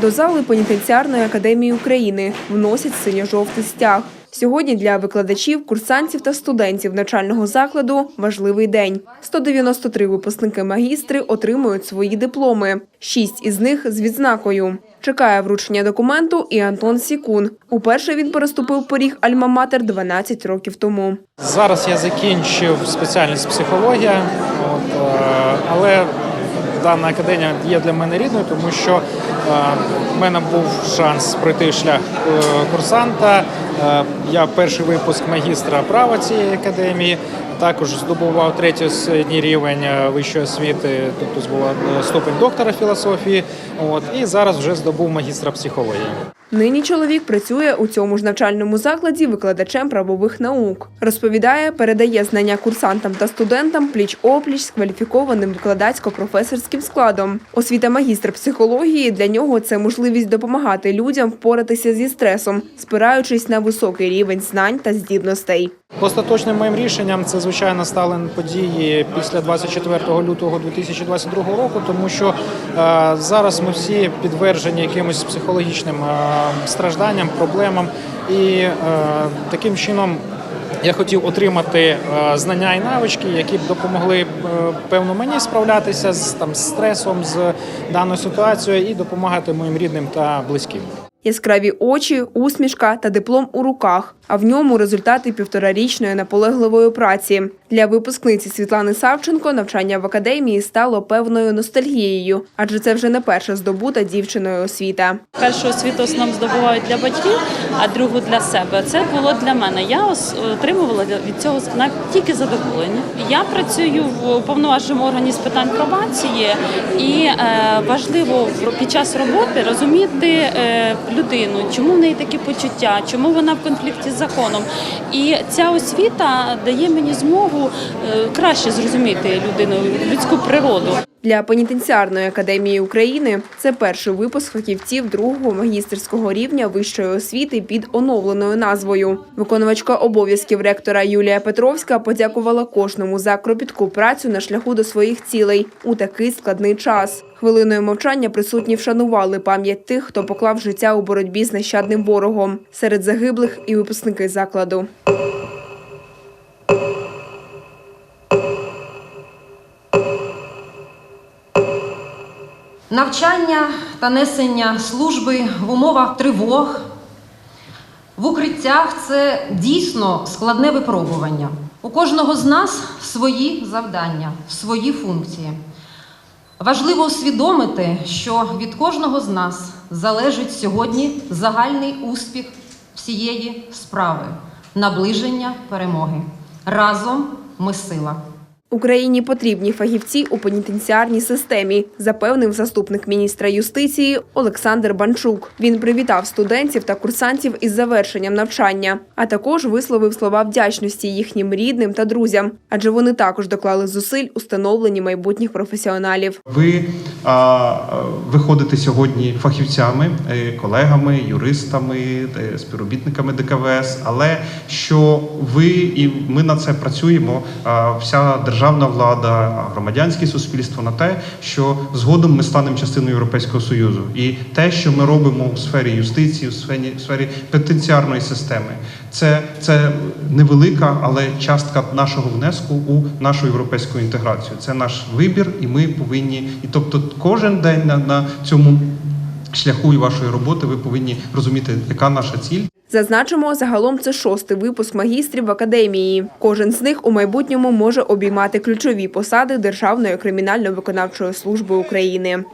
До зали пенітенціарної академії України вносять синьо-жовтий стяг. Сьогодні для викладачів, курсантів та студентів навчального закладу важливий день. 193 випускники магістри отримують свої дипломи. Шість із них з відзнакою. Чекає вручення документу і Антон Сікун. Уперше він переступив поріг Альма-Матер 12 років тому. Зараз я закінчив спеціальність психологія, е, але дана академія є для мене рідною, тому що е, в мене був шанс пройти шлях е, курсанта. Е, Я перший випуск магістра права цієї академії. Також здобував третій рівень е, вищої освіти, тобто була е, ступень доктора філософії. От і зараз вже здобув магістра психології. Нині чоловік працює у цьому ж навчальному закладі викладачем правових наук. Розповідає, передає знання курсантам та студентам пліч-опліч з кваліфікованим викладацько-професорським складом. Освіта магістра психології для нього це можливість допомагати людям впоратися зі стресом, спираючись на високий рівень знань та здібностей. Остаточним моїм рішенням це звичайно стали події після 24 лютого 2022 року, тому що е, зараз ми всі підтверджені якимось психологічним е, стражданням, проблемам, і е, таким чином. Я хотів отримати знання і навички, які б допомогли певно мені справлятися з там з стресом, з даною ситуацією і допомагати моїм рідним та близьким. Яскраві очі, усмішка та диплом у руках, а в ньому результати півторарічної наполегливої праці. Для випускниці Світлани Савченко навчання в академії стало певною ностальгією, адже це вже не перша здобута дівчиною освіта. Першу освіту основном здобувають для батьків, а другу для себе. Це було для мене. Я отримувала від цього тільки задоволення. Я працюю в уповноваженому органі з питань пробації, і е, важливо під час роботи розуміти е, людину, чому в неї такі почуття, чому вона в конфлікті з законом. І ця освіта дає мені змогу е, краще зрозуміти людину, людську природу. Для пенітенціарної академії України це перший випуск фахівців другого магістерського рівня вищої освіти під оновленою назвою. Виконувачка обов'язків ректора Юлія Петровська подякувала кожному за кропітку працю на шляху до своїх цілей у такий складний час. Хвилиною мовчання присутні вшанували пам'ять тих, хто поклав життя у боротьбі з нещадним ворогом. Серед загиблих і випускники закладу. Навчання та несення служби в умовах тривог, в укриттях це дійсно складне випробування. У кожного з нас свої завдання, свої функції. Важливо усвідомити, що від кожного з нас залежить сьогодні загальний успіх всієї справи, наближення перемоги. Разом ми сила. Україні потрібні фахівці у пенітенціарній системі, запевнив заступник міністра юстиції Олександр Банчук. Він привітав студентів та курсантів із завершенням навчання, а також висловив слова вдячності їхнім рідним та друзям, адже вони також доклали зусиль у становленні майбутніх професіоналів. Ви виходите сьогодні фахівцями, е, колегами, юристами, е, співробітниками ДКВС, але що ви і ми на це працюємо, вся державна влада, громадянське суспільство на те, що згодом ми станемо частиною Європейського Союзу. І те, що ми робимо у сфері юстиції, у сфері, у сфері пенітенціарної системи, це, це невелика, але частка нашого внеску у нашу європейську інтеграцію. Це наш вибір, і ми повинні, і тобто кожен день на, на цьому шляху і вашої роботи ви повинні розуміти, яка наша ціль. Зазначимо, загалом це шостий випуск магістрів в академії. Кожен з них у майбутньому може обіймати ключові посади Державної кримінально-виконавчої служби України.